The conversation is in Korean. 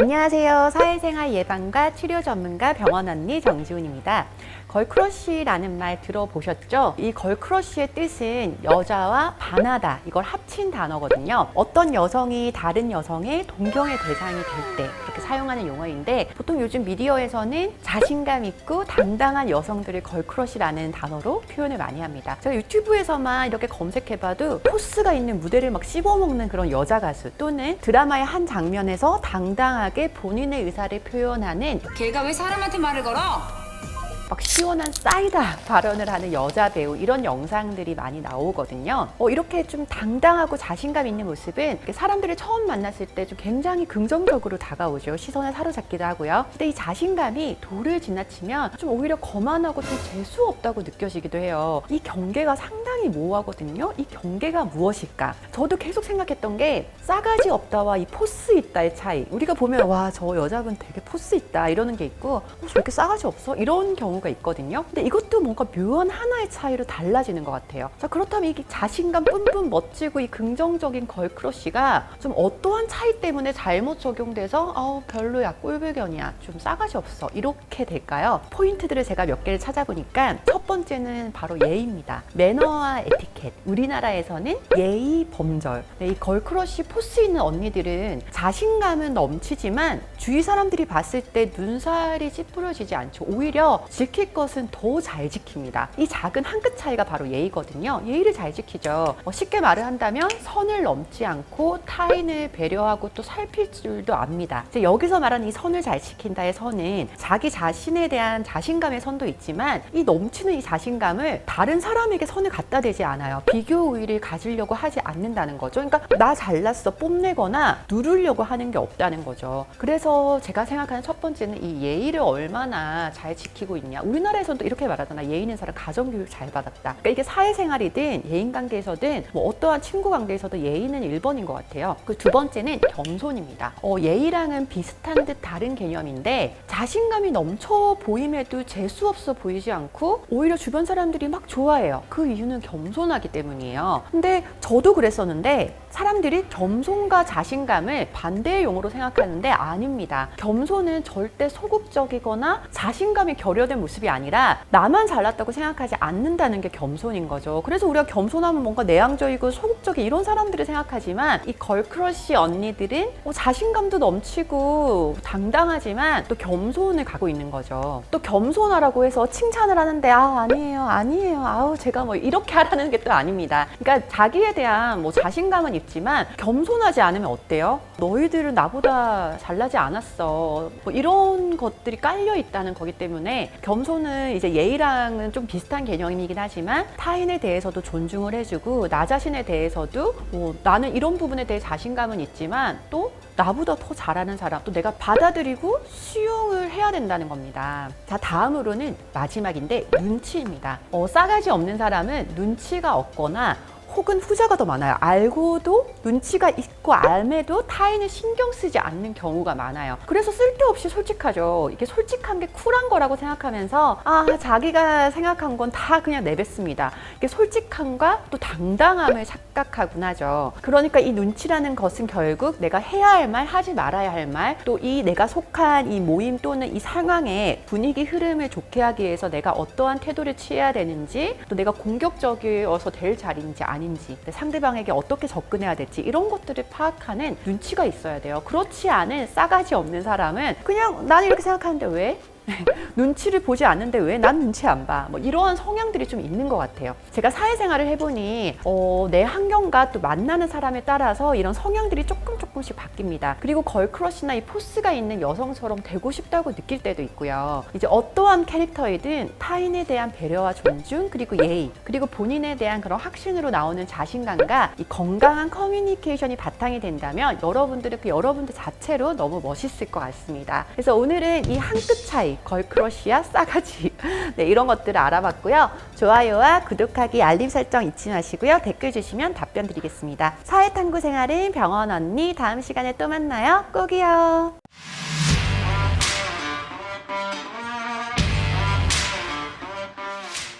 안녕하세요. 사회생활 예방과 치료 전문가 병원 언니 정지훈입니다. 걸크러쉬라는 말 들어보셨죠? 이 걸크러쉬의 뜻은 여자와 반하다 이걸 합친 단어거든요. 어떤 여성이 다른 여성의 동경의 대상이 될 때 그렇게 사용하는 용어인데 보통 요즘 미디어에서는 자신감 있고 당당한 여성들을 걸크러쉬라는 단어로 표현을 많이 합니다. 제가 유튜브에서만 이렇게 검색해봐도 포스가 있는 무대를 막 씹어먹는 그런 여자 가수 또는 드라마의 한 장면에서 당당 하게 본인의 의사를 표현하는 걔가 왜 사람한테 말을 걸어? 막 시원한 사이다 발언을 하는 여자 배우 이런 영상들이 많이 나오거든요. 어, 이렇게 좀 당당하고 자신감 있는 모습은 사람들을 처음 만났을 때 좀 굉장히 긍정적으로 다가오죠. 시선을 사로잡기도 하고요. 근데 이 자신감이 도를 지나치면 좀 오히려 거만하고 좀 재수 없다고 느껴지기도 해요. 이 경계가 상당히 모호하거든요. 이 경계가 무엇일까? 저도 계속 생각했던 게 싸가지 없다와 이 포스 있다의 차이. 우리가 보면 와 저 여자분 되게 포스 있다 이러는 게 있고 어, 저렇게 싸가지 없어 이런 경우 가 있거든요. 근데 이것도 뭔가 묘한 하나의 차이로 달라지는 것 같아요. 자 그렇다면 이게 자신감 뿜뿜 멋지고 이 긍정적인 걸크러쉬가 좀 어떠한 차이 때문에 잘못 적용돼서 어 별로야 꼴불견이야 좀 싸가지 없어 이렇게 될까요? 포인트들을 제가 몇 개를 찾아보니까 첫 번째는 바로 예의입니다. 매너와 에티켓. 우리나라에서는 예의 범절. 네, 이 걸크러쉬 포스 있는 언니들은 자신감은 넘치지만 주위 사람들이 봤을 때 눈살이 찌푸려지지 않죠. 오히려 지킬 것은 더 잘 지킵니다. 이 작은 한 끗 차이가 바로 예의거든요. 예의를 잘 지키죠. 어, 쉽게 말을 한다면 선을 넘지 않고 타인을 배려하고 또 살필 줄도 압니다. 이제 여기서 말하는 이 선을 잘 지킨다의 선은 자기 자신에 대한 자신감의 선도 있지만 이 넘치는 이 자신감을 다른 사람에게 선을 갖다 대지 않아요. 비교 우위를 가지려고 하지 않는다는 거죠. 그러니까 나 잘났어 뽐내거나 누르려고 하는 게 없다는 거죠. 그래서 제가 생각하는 첫 번째는 이 예의를 얼마나 잘 지키고 있냐. 우리나라에서는 또 이렇게 말하잖아. 있는 사람 가정교육 잘 받았다. 그러니까 이게 사회생활이든 예인 관계에서든 뭐 어떠한 친구 관계에서도 예의는 1번인 것 같아요. 그 두 번째는 겸손입니다. 어, 예의랑은 비슷한 듯 다른 개념인데 자신감이 넘쳐 보임에도 재수 없어 보이지 않고 오히려 주변 사람들이 막 좋아해요. 그 이유는 겸손하기 때문이에요. 근데 저도 그랬었는데 사람들이 겸손과 자신감을 반대의 용어로 생각하는데 아닙니다. 겸손은 절대 소극적이거나 자신감이 결여된 모습이 아니라 나만 잘났다고 생각하지 않는다는 게 겸손인 거죠. 그래서 우리가 겸손하면 뭔가 내향적이고 소극적인 이런 사람들을 생각하지만 이 걸크러쉬 언니들은 뭐 자신감도 넘치고 당당하지만 또 겸손을 가고 있는 거죠. 또 겸손하라고 해서 칭찬을 하는데 아 아니에요 아니에요 아우 제가 뭐 이렇게 하라는 게 또 아닙니다. 그러니까 자기에 대한 뭐 자신감은 있지만 겸손하지 않으면 어때요? 너희들은 나보다 잘나지 않았어. 뭐 이런 것들이 깔려 있다는 거기 때문에 겸손은 이제 예의랑은 좀 비슷한 개념이긴 하지만 타인에 대해서도 존중을 해주고 나 자신에 대해서도 뭐 나는 이런 부분에 대해 자신감은 있지만 또 나보다 더 잘하는 사람 또 내가 받아들이고 수용을 해야 된다는 겁니다. 자 다음으로는 마지막인데 눈치입니다. 어, 싸가지 없는 사람은 눈치가 없거나 혹은 후자가 더 많아요. 알고도 눈치가 있고 알매도 타인을 신경 쓰지 않는 경우가 많아요. 그래서 쓸데없이 솔직하죠. 이게 솔직한 게 쿨한 거라고 생각하면서 아 자기가 생각한 건 다 그냥 내뱉습니다. 이게 솔직함과 또 당당함을 착각하곤 하죠. 그러니까 이 눈치라는 것은 결국 내가 해야 할 말, 하지 말아야 할 말, 또 이 내가 속한 이 모임 또는 이 상황의 분위기 흐름을 좋게 하기 위해서 내가 어떠한 태도를 취해야 되는지, 또 내가 공격적이어서 될 자리인지 아닌지, 상대방에게 어떻게 접근해야 될지 이런 것들을 파악하는 눈치가 있어야 돼요. 그렇지 않은 싸가지 없는 사람은 그냥 나는 이렇게 생각하는데 왜? 눈치를 보지 않는데 왜 난 눈치 안 봐? 뭐 이러한 성향들이 좀 있는 것 같아요. 제가 사회생활을 해보니 어, 내 환경과 또 만나는 사람에 따라서 이런 성향들이 조금 조금씩 바뀝니다. 그리고 걸크러쉬나 이 포스가 있는 여성처럼 되고 싶다고 느낄 때도 있고요. 이제 어떠한 캐릭터이든 타인에 대한 배려와 존중 그리고 예의 그리고 본인에 대한 그런 확신으로 나오는 자신감과 이 건강한 커뮤니케이션이 바탕이 된다면 여러분들은 그 여러분들 자체로 너무 멋있을 것 같습니다. 그래서 오늘은 이 한 끗 차이 걸크러쉬와 싸가지 네, 이런 것들을 알아봤고요. 좋아요와 구독하기 알림 설정 잊지 마시고요. 댓글 주시면 답변 드리겠습니다. 사회탐구 생활은 병원 언니 다음 시간에 또 만나요. 꼭이요.